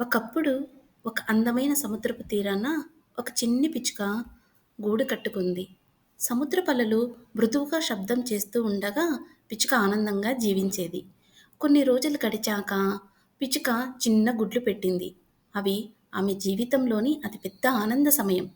ఒకప్పుడు ఒక అందమైన సముద్రపు తీరాన ఒక చిన్ని పిచ్చుక గూడు కట్టుకుంది. సముద్రపల్లలు మృదువుగా శబ్దం చేస్తూ ఉండగా పిచ్చుక ఆనందంగా జీవించేది. కొన్ని రోజులు గడిచాక పిచ్చుక చిన్న గుడ్లు పెట్టింది. అవి ఆమె జీవితంలోని అతిపెద్ద ఆనంద సమయం.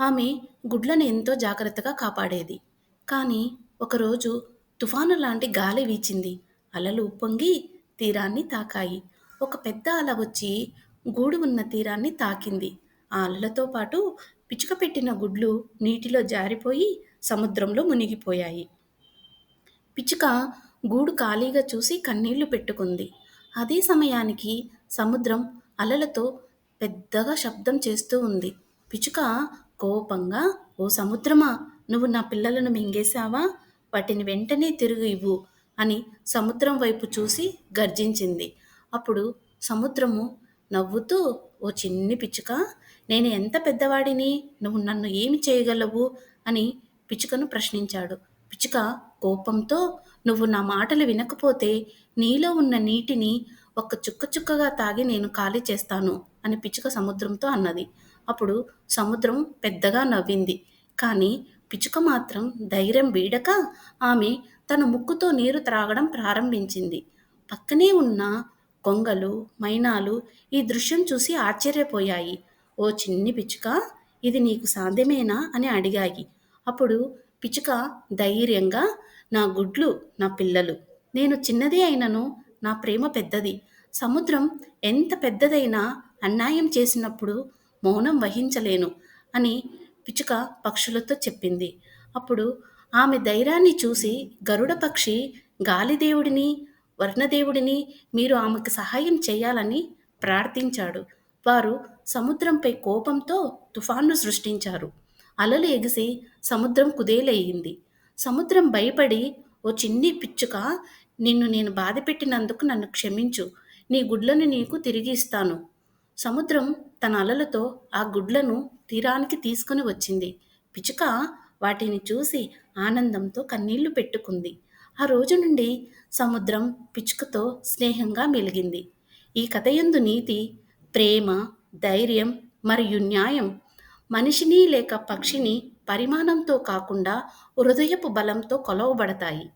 ఆమె గుడ్లను ఎంతో జాగ్రత్తగా కాపాడేది. కానీ ఒకరోజు తుఫాను లాంటి గాలి వీచింది. అలలు ఉప్పొంగి తీరాన్ని తాకాయి. ఒక పెద్ద అల వచ్చి గూడు ఉన్న తీరాన్ని తాకింది. ఆ అలలతో పాటు పిచ్చుక పెట్టిన గుడ్లు నీటిలో జారిపోయి సముద్రంలో మునిగిపోయాయి. పిచ్చుక గూడు ఖాళీగా చూసి కన్నీళ్ళు పెట్టుకుంది. అదే సమయానికి సముద్రం అలలతో పెద్దగా శబ్దం చేస్తూ ఉంది. పిచ్చుక కోపంగా ఓ సముద్రమా నువ్వు నా పిల్లలను మింగేశావా? వాటిని వెంటనే తిరిగి ఇవ్వు అని సముద్రం వైపు చూసి గర్జించింది. అప్పుడు సముద్రము నవ్వుతూ ఓ చిన్ని పిచ్చుక నేను ఎంత పెద్దవాడిని నువ్వు నన్ను ఏమి చేయగలవు అని పిచ్చుకను ప్రశ్నించాడు. పిచ్చుక కోపంతో నువ్వు నా మాటలు వినకపోతే నీలో ఉన్న నీటిని ఒక్క చుక్క చుక్కగా తాగి నేను ఖాళీ చేస్తాను అని పిచ్చుక సముద్రంతో అన్నది. అప్పుడు సముద్రం పెద్దగా నవ్వింది. కానీ పిచ్చుక మాత్రం ధైర్యం వీడక ఆమె తన ముక్కుతో నీరు త్రాగడం ప్రారంభించింది. పక్కనే ఉన్న కొంగలు, మైనాలు ఈ దృశ్యం చూసి ఆశ్చర్యపోయాయి. ఓ చిన్ని పిచ్చుక ఇది నీకు సాధ్యమేనా అని అడిగాయి. అప్పుడు పిచ్చుక ధైర్యంగా నా గుడ్లు నా పిల్లలు. నేను చిన్నది అయినను నా ప్రేమ పెద్దది. సముద్రం ఎంత పెద్దదైనా అన్యాయం చేసినప్పుడు మౌనం వహించలేను అని పిచ్చుక పక్షులతో చెప్పింది. అప్పుడు ఆమె ధైర్యాన్ని చూసి గరుడ పక్షి గాలిదేవుడిని, వర్ణదేవుడిని మీరు ఆమెకు సహాయం చేయాలని ప్రార్థించాడు. వారు సముద్రంపై కోపంతో తుఫాను సృష్టించారు. అలలు ఎగిసి సముద్రం కుదేలయ్యింది. సముద్రం భయపడి ఓ చిన్ని పిచ్చుక నిన్ను నేను బాధపెట్టినందుకు నన్ను క్షమించు. నీ గుడ్లను నీకు తిరిగి ఇస్తాను. సముద్రం తన అలలతో ఆ గుడ్లను తీరానికి తీసుకుని వచ్చింది. పిచ్చుక వాటిని చూసి ఆనందంతో కన్నీళ్ళు పెట్టుకుంది. ఆ రోజు నుండి సముద్రం పిచ్చుకతో స్నేహంగా మెలిగింది. ఈ కథయందు నీతి ప్రేమ, ధైర్యం మరియు న్యాయం మనిషిని లేక పక్షిని పరిమాణంతో కాకుండా హృదయపు బలంతో కొలవబడతాయి.